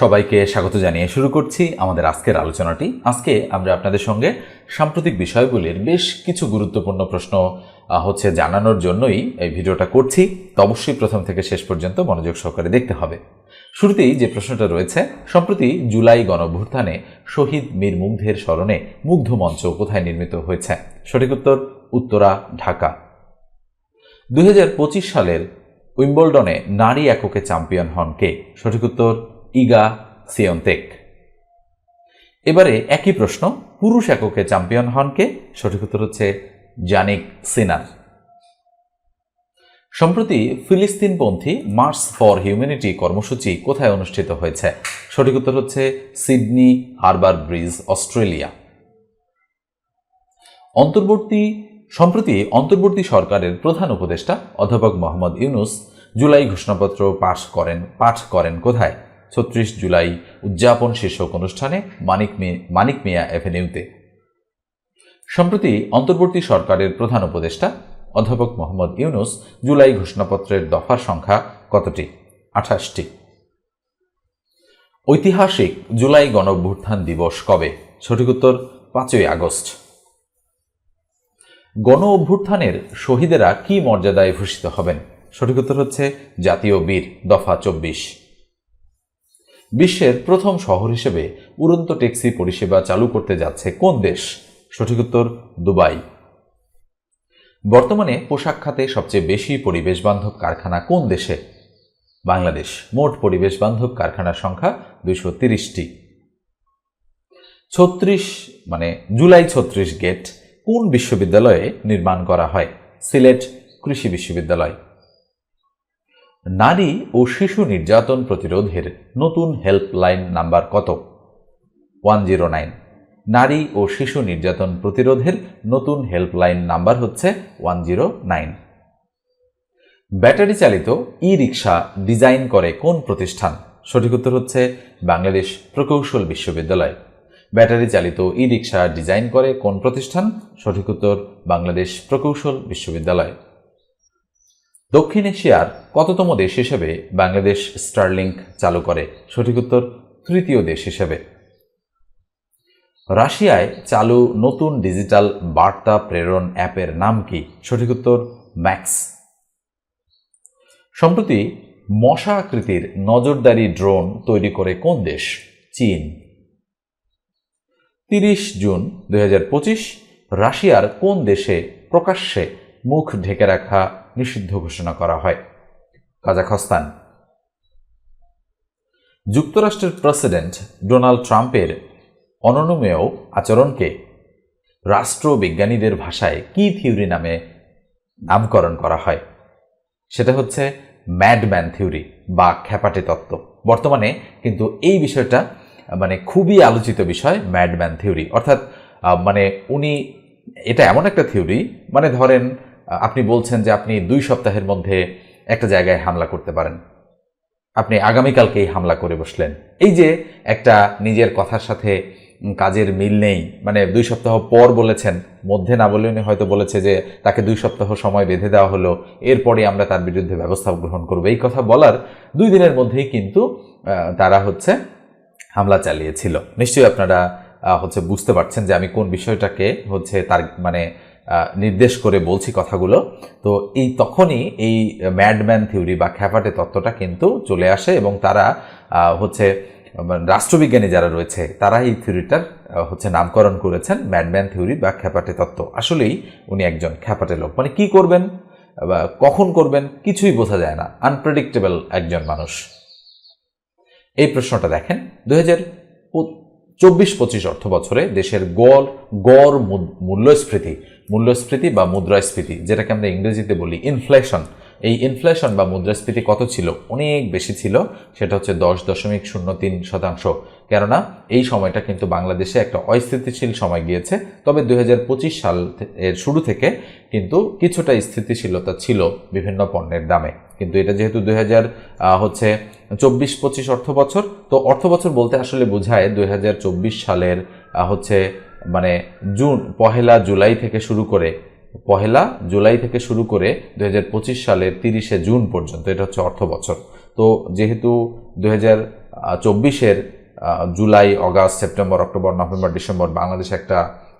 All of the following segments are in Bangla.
সবাইকে স্বাগত জানিয়ে শুরু করছি আমাদের আজকের আলোচনাটি। আজকে আমরা আপনাদের সঙ্গে সাম্প্রতিক বিষয়গুলির বেশ কিছু গুরুত্বপূর্ণ প্রশ্ন হচ্ছে জানানোর জন্যই এই ভিডিওটা করছি। তো অবশ্যই প্রথম থেকে শেষ পর্যন্ত মনোযোগ সহকারে দেখতে হবে। শুরুতেই যে প্রশ্নটা রয়েছে, সম্প্রতি জুলাই গণভ্যুত্থানে শহীদ মীর মুগ্ধের স্মরণে মুগ্ধ মঞ্চ কোথায় নির্মিত হয়েছে? সঠিক উত্তর, উত্তরা, ঢাকা। দুই হাজার পঁচিশ সালের উইম্বলডনে নারী এককে চ্যাম্পিয়ন হন কে? সঠিক উত্তর ইগা সিয়ন্তেক এবারে একই প্রশ্ন, পুরুষ এককে চ্যাম্পিয়ন হন কে সঠিক উত্তর হচ্ছে জানিক সিনার। সম্প্রতি ফিলিস্তিনপন্থী মার্চ ফর হিউম্যানিটি কর্মসূচি কোথায় অনুষ্ঠিত হয়েছে? সঠিক উত্তর হচ্ছে সিডনি হারবার ব্রিজ, অস্ট্রেলিয়া। অন্তর্বর্তী, সম্প্রতি অন্তর্বর্তী সরকারের প্রধান উপদেষ্টা অধ্যাপক মোহাম্মদ ইউনুস জুলাই ঘোষণাপত্র পাঠ করেন পাঠ করেন কোথায়? ছত্রিশ জুলাই উদযাপন শীর্ষক অনুষ্ঠানে মানিক মানিক মিয়া এভিনিউতে। সম্প্রতি অন্তর্বর্তী সরকারের প্রধান উপদেষ্টা অধ্যাপক মোহাম্মদ ইউনুস জুলাই ঘোষণাপত্রের দফার সংখ্যা কতটি? আঠাশটি। ঐতিহাসিক জুলাই গণঅভ্যুত্থান দিবস কবে? সঠিক উত্তর, পাঁচই আগস্ট। গণ অভ্যুত্থানের শহীদেরা কি মর্যাদায় ভূষিত হবেন? সঠিক উত্তর হচ্ছে জাতীয় বীর, দফা চব্বিশ। বিশ্বের প্রথম শহর হিসেবে উড়ন্ত ট্যাক্সি পরিষেবা চালু করতে যাচ্ছে কোন দেশ? সঠিক উত্তর, দুবাই। বর্তমানে পোশাক খাতে সবচেয়ে বেশি পরিবেশ বান্ধব কারখানা কোন দেশে? বাংলাদেশ। মোট পরিবেশ বান্ধব কারখানার সংখ্যা দুইশো তিরিশটি। ছত্রিশ মানে জুলাই ছত্রিশ গেট কোন বিশ্ববিদ্যালয়ে নির্মাণ করা হয়? সিলেট কৃষি বিশ্ববিদ্যালয়। নারী ও শিশু নির্যাতন প্রতিরোধের নতুন হেল্পলাইন নাম্বার কত? One zero nine. নারী ও শিশু নির্যাতন প্রতিরোধের নতুন হেল্পলাইন নাম্বার হচ্ছে ওয়ান জিরো নাইন। ব্যাটারি চালিত ই রিক্সা ডিজাইন করে কোন প্রতিষ্ঠান? সঠিক উত্তর হচ্ছে বাংলাদেশ প্রকৌশল বিশ্ববিদ্যালয়। ব্যাটারি চালিত ই রিক্সা ডিজাইন করে কোন প্রতিষ্ঠান? সঠিক উত্তর বাংলাদেশ প্রকৌশল বিশ্ববিদ্যালয়। দক্ষিণ এশিয়ার কততম দেশ হিসেবে বাংলাদেশ স্টারলিংক চালু করে? সঠিক উত্তর, তৃতীয় দেশ হিসেবে। রাশিয়ায় চালু নতুন ডিজিটাল বার্তা প্রেরণ অ্যাপের নাম কি? সঠিক উত্তর, ম্যাক্স। সম্প্রতি মশা আকৃতির নজরদারি ড্রোন তৈরি করে কোন দেশ? চীন। তিরিশ জুন দু হাজার পঁচিশ, রাশিয়ার কোন দেশে প্রকাশ্যে মুখ ঢেকে রাখা নিষিদ্ধ ঘোষণা করা হয়। কাজাখস্তান। যুক্তরাষ্ট্রের প্রেসিডেন্ট ডোনাল্ড ট্রাম্পের অননুমেয় আচরণকে রাষ্ট্রবিজ্ঞানীদের ভাষায় কি থিওরি নামে নামকরণ করা হয়? সেটা হচ্ছে ম্যাডম্যান থিওরি বা খ্যাপাটে তত্ত্ব। বর্তমানে কিন্তু এই বিষয়টা মানে খুবই আলোচিত বিষয় ম্যাডম্যান থিওরি। অর্থাৎ মানে উনি, এটা এমন একটা থিওরি মানে ধরেন আপনি বলছেন যে আপনি দুই সপ্তাহের মধ্যে একটা জায়গায় হামলা করতে পারেন। আপনি আগামীকালকেই হামলা করে বসলেন। এই যে একটা নিজের কথার সাথে কাজের মিল নেই মানে দুই সপ্তাহ পর বলেছেন, মধ্যে না বলে উনি হয়তো বলেছে যে তাকে দুই সপ্তাহ সময় বেঁধে দেওয়া হলো, এরপরে আমরা তার বিরুদ্ধে ব্যবস্থা গ্রহণ করব। এই কথা বলার দুই দিনের মধ্যেই কিন্তু তারা হচ্ছে হামলা চালিয়েছিল। নিশ্চয়ই আপনারা হচ্ছে বুঝতে পারছেন যে আমি কোন বিষয়টাকে হচ্ছে তার মানে নির্দেশ করে বলছি কথাগুলো। তো এই তখনই এই ম্যাডম্যান থিওরি বা খ্যাপাটে তত্ত্বটা কিন্তু চলে আসে এবং তারা হচ্ছে মানে রাষ্ট্রবিজ্ঞানী যারা রয়েছে, তারা এই থিওরিটার হচ্ছে নামকরণ করেছেন ম্যাডম্যান থিওরি বা খ্যাপাটে তত্ত্ব। আসলেই উনি একজন খ্যাপাটে লোক। মানে কি করবেন? বা কখন করবেন? কিছুই বোঝা যায় না। আনপ্রেডিক্টেবল একজন মানুষ। এই প্রশ্নটা দেখেন। দুই হাজার চব্বিশ পঁচিশ অর্থ বছরে দেশের গড় গড় মূল্যস্ফীতি মূল্যস্ফীতি বা মুদ্রাস্ফীতি, যেটাকে আমরা ইংরেজিতে বলি ইনফ্লেশন এই ইনফ্লেশন বা মুদ্রাস্ফীতি কত ছিল? অনেক বেশি ছিল, সেটা হচ্ছে দশ দশমিক শূন্য তিন শতাংশ। কেননা, এই সময়টা কিন্তু বাংলাদেশে একটা অস্থিতিশীল সময় গিয়েছে, তবে দু হাজার পঁচিশ সাল এর শুরু থেকে কিন্তু কিছুটা স্থিতিশীলতা ছিল বিভিন্ন পণ্যের দামে। কিন্তু এটা যেহেতু দু হাজার হচ্ছে চব্বিশ পঁচিশ অর্থ বছর তো অর্থ বছর বলতে আসলে বোঝায় দু হাজার চব্বিশ সালের হচ্ছে মানে জুন, পহেলা জুলাই থেকে শুরু করে, পহেলা জুলাই থেকে শুরু করে দু হাজার পঁচিশ সালের তিরিশে জুন পর্যন্ত এটা হচ্ছে অর্থ বছর তো যেহেতু দুই চব্বিশের July, August, September, October, November, December Bangladesh একটা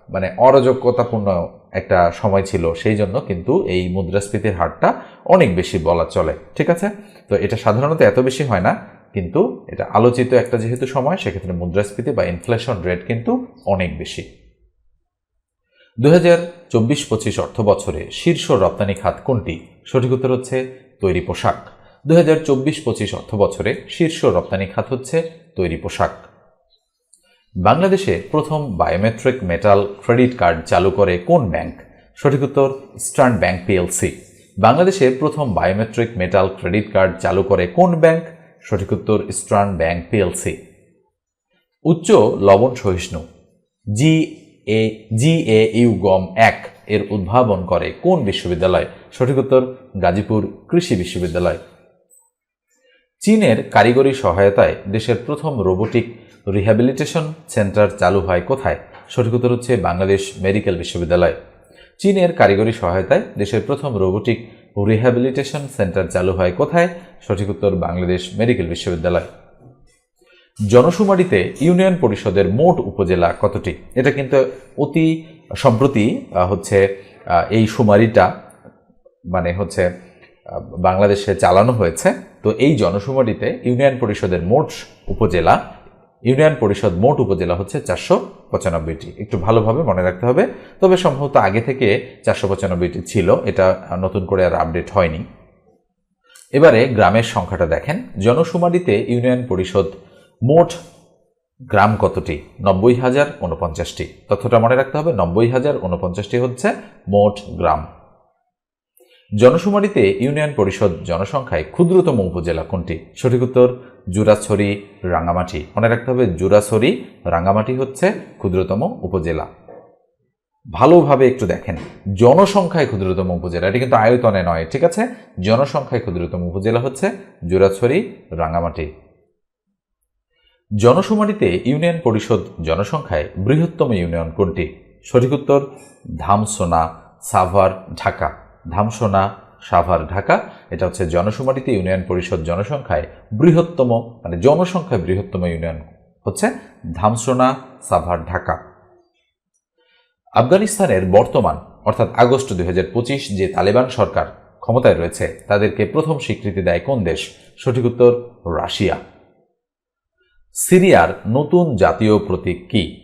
মানে অরাজকতাপূর্ণ একটা সময় ছিল সেই জন্য কিন্তু এই মুদ্রাস্ফীতির হারটা অনেক বেশি বলা চলে, ঠিক আছে? তো এটা সাধারণত এত বেশি হয় না, কিন্তু এটা আলোচিত একটা যেহেতু সময়, সেক্ষেত্রে মুদ্রাস্ফীতি বা ইনফ্লেশন রেট কিন্তু অনেক বেশি। দু হাজার চব্বিশ পঁচিশ অর্থ বছরে শীর্ষ রপ্তানি খাত কোনটি? সঠিক উত্তর হচ্ছে তৈরি পোশাক। দু হাজার চব্বিশ পঁচিশ অর্থ বছরে শীর্ষ রপ্তানি খাত হচ্ছে তৈরি পোশাক। বাংলাদেশে প্রথম বায়োমেট্রিক মেটাল ক্রেডিট কার্ড চালু করে কোন ব্যাংক সঠিক উত্তর ইস্টার্ন ব্যাংক পিএলসি বাংলাদেশে প্রথম বায়োমেট্রিক মেটাল ক্রেডিট কার্ড চালু করে কোন ব্যাংক সঠিক উত্তর ইস্টার্ন ব্যাংক পিএলসি উচ্চ লবণ সহিষ্ণু জি এ জি এ ইউ গম এক এর উদ্ভাবন করে কোন বিশ্ববিদ্যালয়? সঠিক উত্তর, গাজীপুর কৃষি বিশ্ববিদ্যালয়। চীনের কারিগরি সহায়তায় দেশের প্রথম রোবোটিক রিহ্যাবিলিটেশন সেন্টার চালু হয় কোথায়? সঠিক উত্তর হচ্ছে বাংলাদেশ মেডিকেল বিশ্ববিদ্যালয়। চীনের কারিগরি সহায়তায় দেশের প্রথম রোবোটিক রিহ্যাবিলিটেশন সেন্টার চালু হয় কোথায়? সঠিক উত্তর বাংলাদেশ মেডিকেল বিশ্ববিদ্যালয়। জনশুমারিতে ইউনিয়ন পরিষদের মোট উপজেলা কতটি? এটা কিন্তু অতি সম্প্রতি হচ্ছে এই শুমারিটা মানে হচ্ছে বাংলাদেশে চালানো হয়েছে। তো এই জনশুমারিতে ইউনিয়ন পরিষদের মোট উপজেলা ইউনিয়ন পরিষদ মোট উপজেলা হচ্ছে চারশো পঁচানব্বইটি। একটু ভালোভাবে মনে রাখতে হবে। তবে সম্ভবত আগে থেকে চারশো পঁচানব্বইটি ছিল। এটা নতুন করে আর আপডেট হয়নি। এবারে গ্রামের সংখ্যাটা দেখেন। জনশুমারিতে ইউনিয়ন পরিষদ মোট গ্রাম কতটি? নব্বই হাজার উনপঞ্চাশটি তথ্যটা মনে রাখতে হবে, নব্বই হাজার উনপঞ্চাশটি হচ্ছে মোট গ্রাম। জনশুমারিতে ইউনিয়ন পরিষদ জনসংখ্যায় ক্ষুদ্রতম উপজেলা কোনটি? সঠিক উত্তর, জুরাছড়ি, রাঙ্গামাটি। মনে রাখতে হবে, জুরাছড়ি, রাঙ্গামাটি হচ্ছে ক্ষুদ্রতম উপজেলা। ভালোভাবে একটু দেখেন। জনসংখ্যায় ক্ষুদ্রতম উপজেলা, এটি কিন্তু আয়তনে নয়, ঠিক আছে? জনসংখ্যায় ক্ষুদ্রতম উপজেলা হচ্ছে জুরাছড়ি, রাঙ্গামাটি। জনশুমারিতে ইউনিয়ন পরিষদ জনসংখ্যায় বৃহত্তম ইউনিয়ন কোনটি? সঠিক উত্তর, ধামসোনা, সাভার, ঢাকা। ধামসোনা, সাভার, ঢাকা। এটা হচ্ছে জনশুমারিতে ইউনিয়ন পরিষদ জনসংখ্যায় বৃহত্তম মানে জনসংখ্যায় বৃহত্তম ইউনিয়ন হচ্ছে ধামসোনা, সাভার, ঢাকা। আফগানিস্তানের বর্তমান, অর্থাৎ আগস্ট দুই হাজার পঁচিশ যে তালেবান সরকার ক্ষমতায় রয়েছে, তাদেরকে প্রথম স্বীকৃতি দেয় কোন দেশ? সঠিক উত্তর, রাশিয়া। সিরিয়ার নতুন জাতীয় প্রতীক কি?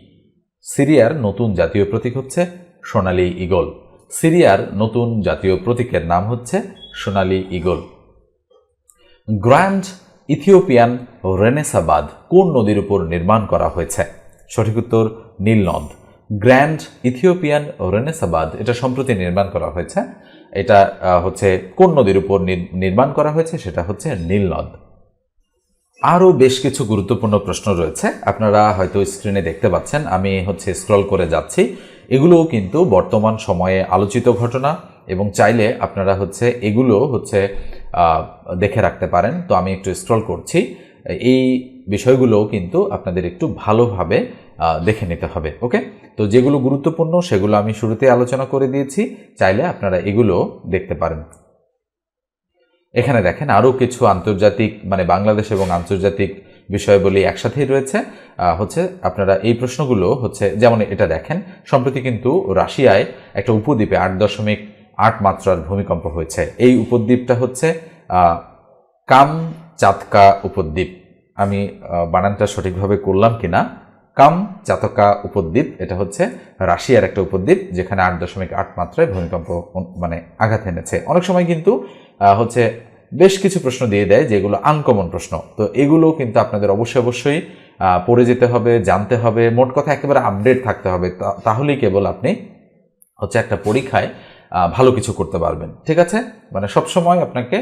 সিরিয়ার নতুন জাতীয় প্রতীক হচ্ছে সোনালী ইগল সিরিয়ার নতুন জাতীয় প্রতীকের নাম হচ্ছে সোনালি ইগল গ্র্যান্ড ইথিওপিয়ান রেনেসাবাদ কোন নদীর উপর নির্মাণ করা হয়েছে? সঠিক উত্তর নীলনদ। গ্র্যান্ড ইথিওপিয়ান রেনেসাবাদ, এটা সম্প্রতি নির্মাণ করা হয়েছে। এটা হচ্ছে কোন নদীর উপর নির্মাণ করা হয়েছে সেটা হচ্ছে নীলনদ। আরও বেশ কিছু গুরুত্বপূর্ণ প্রশ্ন রয়েছে। আপনারা হয়তো স্ক্রিনে দেখতে পাচ্ছেন, আমি হচ্ছে স্ক্রল করে যাচ্ছি। এগুলোও কিন্তু বর্তমান সময়ে আলোচিত ঘটনা এবং চাইলে আপনারা হচ্ছে এগুলো হচ্ছে দেখে রাখতে পারেন। তো আমি একটু স্ক্রল করছি। এই বিষয়গুলোও কিন্তু আপনাদের একটু ভালোভাবে দেখে নিতে হবে, ওকে? তো যেগুলো গুরুত্বপূর্ণ সেগুলো আমি শুরুতে আলোচনা করে দিয়েছি। চাইলে আপনারা এগুলো দেখতে পারেন। এখানে দেখেন আরও কিছু আন্তর্জাতিক মানে বাংলাদেশ এবং আন্তর্জাতিক বিষয়বলি একসাথেই রয়েছে। হচ্ছে আপনারা এই প্রশ্নগুলো হচ্ছে যেমন এটা দেখেন, সম্প্রতি কিন্তু রাশিয়ায় একটা উপদ্বীপে আট দশমিক আট মাত্রার ভূমিকম্প হয়েছে। এই উপদ্বীপটা হচ্ছে কাম চাতকা উপদ্বীপ। আমি বানানটা সঠিকভাবে করলাম কি না কাম চাতকা উপদ্বীপ, এটা হচ্ছে রাশিয়ার একটা উপদ্বীপ যেখানে আট দশমিক আট মাত্রায় ভূমিকম্প মানে আঘাত এনেছে। অনেক সময় কিন্তু হচ্ছে বেশ কিছু প্রশ্ন দিয়ে দেয়, যেগুলো আনকমন প্রশ্ন। তো এগুলো কিন্তু আপনাদের অবশ্যই অবশ্যই পড়ে যেতে হবে, জানতে হবে, মোট কথা একেবারে আপডেট থাকতে হবে। তাহলেই কেবল আপনি হচ্ছে একটা পরীক্ষায় ভালো কিছু করতে পারবেন। ঠিক আছে? মানে সবসময় আপনাকে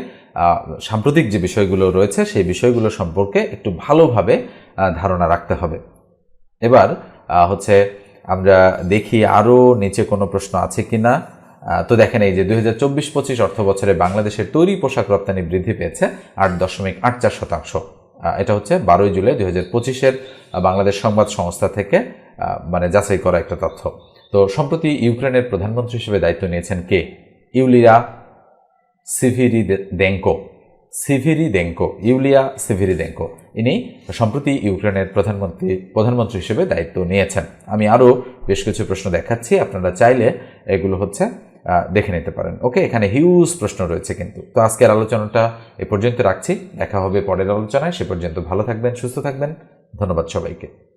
সাম্প্রতিক যে বিষয়গুলো রয়েছে, সেই বিষয়গুলো সম্পর্কে একটু ভালোভাবে ধারণা রাখতে হবে। এবার হচ্ছে আমরা দেখি আরও নিচে কোনো প্রশ্ন আছে কি না তো দেখেন এই যে দুই হাজার চব্বিশ পঁচিশ অর্থ বছরে বাংলাদেশের তৈরি পোশাক রপ্তানি বৃদ্ধি পেয়েছে আট দশমিক আট চার শতাংশ। এটা হচ্ছে বারোই জুলাই দুই হাজার পঁচিশের বাংলাদেশ সংবাদ সংস্থা থেকে মানে যাচাই করা একটা তথ্য। তো সম্প্রতি ইউক্রেনের প্রধানমন্ত্রী হিসেবে দায়িত্ব নিয়েছেন কে? ইউলিয়া সিভিরি দেঙ্কো সিভিরিদেঙ্কো ইউলিয়া সিভিরিদেঙ্কো ইনি সম্প্রতি ইউক্রেনের প্রধানমন্ত্রী প্রধানমন্ত্রী হিসেবে দায়িত্ব নিয়েছেন। আমি আরও বেশ কিছু প্রশ্ন দেখাচ্ছি, আপনারা চাইলে এগুলো হচ্ছে দেখে নিতে পারেন। ওকে এখানে হিউজ প্রশ্ন রয়েছে কিন্তু। তো আজকের আলোচনাটা এ পর্যন্ত রাখছি। দেখা হবে পরের আলোচনায়। সে পর্যন্ত ভালো থাকবেন, সুস্থ থাকবেন। ধন্যবাদ সবাইকে।